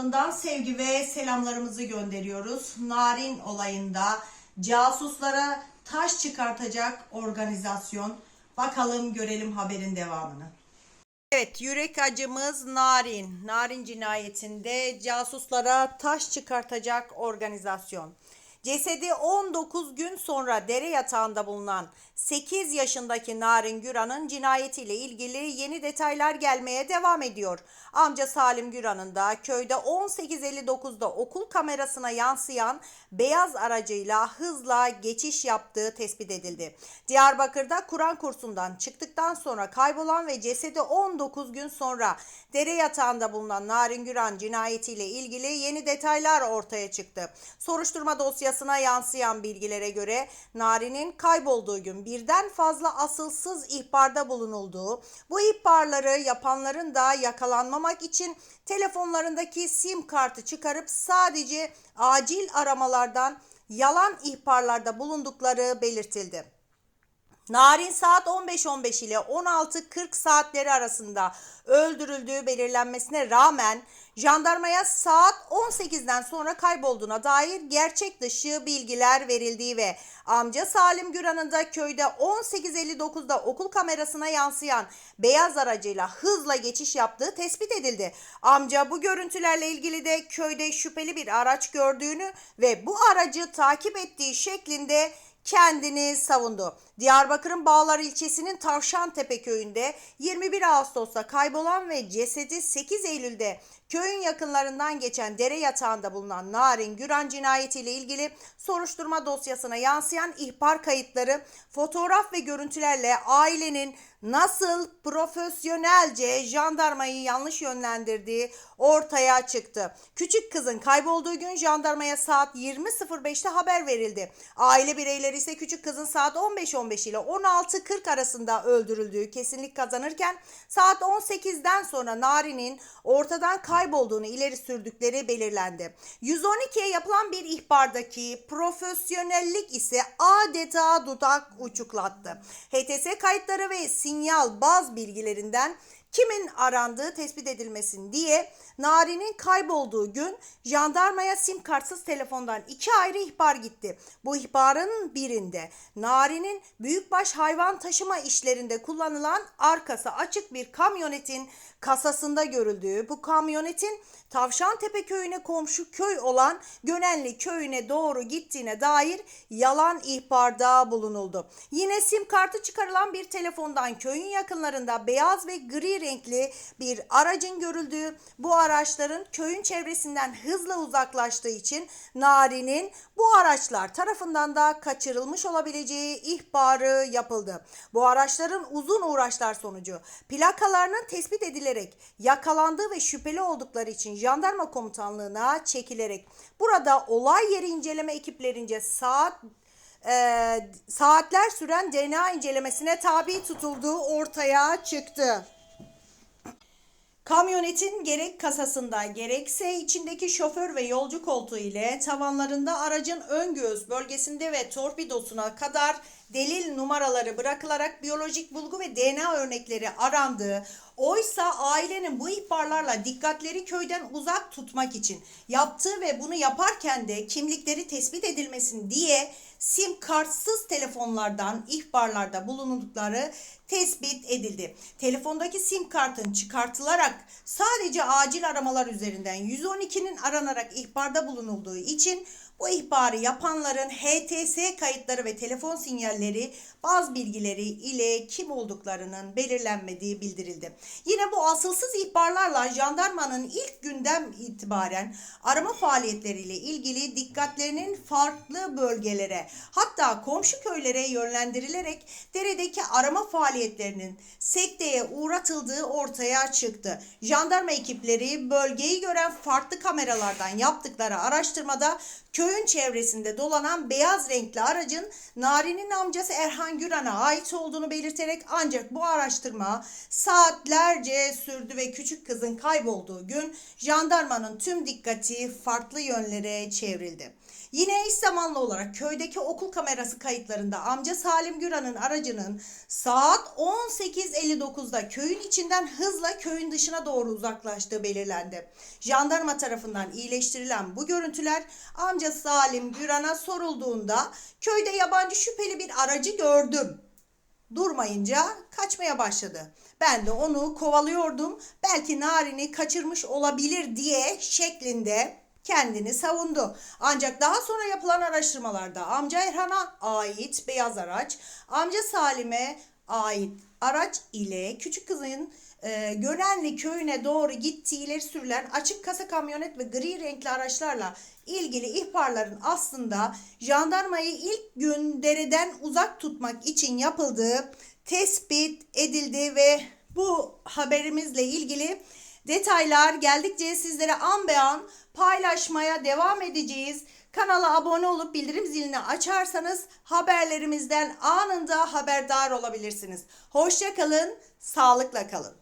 kanalından sevgi ve selamlarımızı gönderiyoruz. Narin olayında casuslara taş çıkartacak organizasyon. Bakalım görelim haberin devamını. Evet, yürek acımız Narin. Narin cinayetinde casuslara taş çıkartacak organizasyon. Cesedi 19 gün sonra dere yatağında bulunan 8 yaşındaki Narin Güran'ın cinayetiyle ilgili yeni detaylar gelmeye devam ediyor. Amca Salim Güran'ın da köyde 18.59'da okul kamerasına yansıyan beyaz aracıyla hızla geçiş yaptığı tespit edildi. Diyarbakır'da Kur'an kursundan çıktıktan sonra kaybolan ve cesedi 19 gün sonra dere yatağında bulunan Narin Güran cinayetiyle ilgili yeni detaylar ortaya çıktı. Soruşturma dosyasına yansıyan bilgilere göre Narin'in kaybolduğu gün birden fazla asılsız ihbarda bulunulduğu, bu ihbarları yapanların da yakalanmamak için telefonlarındaki sim kartı çıkarıp sadece acil aramalardan yalan ihbarlarda bulundukları belirtildi. Narin saat 15.15 ile 16.40 saatleri arasında öldürüldüğü belirlenmesine rağmen jandarmaya saat 18'den sonra kaybolduğuna dair gerçek dışı bilgiler verildiği ve amca Salim Güran'ın da köyde 18.59'da okul kamerasına yansıyan beyaz aracıyla hızla geçiş yaptığı tespit edildi. Amca bu görüntülerle ilgili de köyde şüpheli bir araç gördüğünü ve bu aracı takip ettiği şeklinde kendini savundu. Diyarbakır'ın Bağlar ilçesinin Tavşantepe köyünde 21 Ağustos'ta kaybolan ve cesedi 8 Eylül'de köyün yakınlarından geçen dere yatağında bulunan Narin Güran cinayetiyle ilgili soruşturma dosyasına yansıyan ihbar kayıtları, fotoğraf ve görüntülerle ailenin nasıl profesyonelce jandarmayı yanlış yönlendirdiği ortaya çıktı. Küçük kızın kaybolduğu gün jandarmaya saat 20.05'te haber verildi. Aile bireyleri ise küçük kızın saat 15.15 ile 16.40 arasında öldürüldüğü kesinlik kazanırken saat 18'den sonra Nari'nin ortadan kaybolduğunu ileri sürdükleri belirlendi. 112'ye yapılan bir ihbardaki profesyonellik ise adeta dudak uçuklattı. HTS kayıtları ve sinyal baz bilgilerinden kimin arandığı tespit edilmesin diye Nari'nin kaybolduğu gün jandarmaya sim kartsız telefondan iki ayrı ihbar gitti. Bu ihbarın birinde Nari'nin büyükbaş hayvan taşıma işlerinde kullanılan arkası açık bir kamyonetin kasasında görüldüğü, bu kamyonetin Tavşantepe köyüne komşu köy olan Gönenli köyüne doğru gittiğine dair yalan ihbarda bulunuldu. Yine sim kartı çıkarılan bir telefondan köyün yakınlarında beyaz ve gri renkli bir aracın görüldüğü, bu araçların köyün çevresinden hızla uzaklaştığı için Nari'nin bu araçlar tarafından da kaçırılmış olabileceği ihbarı yapıldı. Bu araçların uzun uğraşlar sonucu plakalarının tespit edilerek yakalandığı ve şüpheli oldukları için jandarma komutanlığına çekilerek burada olay yeri inceleme ekiplerince saat e, saatler süren DNA incelemesine tabi tutulduğu ortaya çıktı. Kamyonetin gerek kasasında gerekse içindeki şoför ve yolcu koltuğu ile tavanlarında aracın ön göğüs bölgesinde ve torpidosuna kadar delil numaraları bırakılarak biyolojik bulgu ve DNA örnekleri arandığı, oysa ailenin bu ihbarlarla dikkatleri köyden uzak tutmak için yaptığı ve bunu yaparken de kimlikleri tespit edilmesin diye sim kartsız telefonlardan ihbarlarda bulundukları tespit edildi. Telefondaki sim kartın çıkartılarak sadece acil aramalar üzerinden 112'nin aranarak ihbarda bulunulduğu için bu ihbarı yapanların HTS kayıtları ve telefon sinyalleri bazı bilgileri ile kim olduklarının belirlenmediği bildirildi. Yine bu asılsız ihbarlarla jandarmanın ilk günden itibaren arama faaliyetleriyle ilgili dikkatlerinin farklı bölgelere hatta komşu köylere yönlendirilerek deredeki arama faaliyetlerinin sekteye uğratıldığı ortaya çıktı. Jandarma ekipleri bölgeyi gören farklı kameralardan yaptıkları araştırmada köyün çevresinde dolanan beyaz renkli aracın Nari'nin amcası Erhan Güran'a ait olduğunu belirterek ancak bu araştırma saatlerce sürdü ve küçük kızın kaybolduğu gün jandarmanın tüm dikkati farklı yönlere çevrildi. Yine eş zamanlı olarak köydeki okul kamerası kayıtlarında amca Salim Güran'ın aracının saat 18.59'da köyün içinden hızla köyün dışına doğru uzaklaştığı belirlendi. Jandarma tarafından iyileştirilen bu görüntüler amca Salim Güran'a sorulduğunda köyde yabancı şüpheli bir aracı gördüm durmayınca kaçmaya başladı. Ben de onu kovalıyordum. Belki Narin'i kaçırmış olabilir diye şeklinde kendini savundu. Ancak daha sonra yapılan araştırmalarda amca Erhan'a ait beyaz araç, amca Salim'e ait araç ile küçük kızın e, Gönenli köyüne doğru gittiği ileri sürülen açık kasa kamyonet ve gri renkli araçlarla ilgili ihbarların aslında jandarmayı ilk gün dereden uzak tutmak için yapıldığı tespit edildi ve bu haberimizle ilgili detaylar geldikçe sizlere an be an paylaşmaya devam edeceğiz. Kanala abone olup bildirim zilini açarsanız haberlerimizden anında haberdar olabilirsiniz. Hoşça kalın, sağlıkla kalın.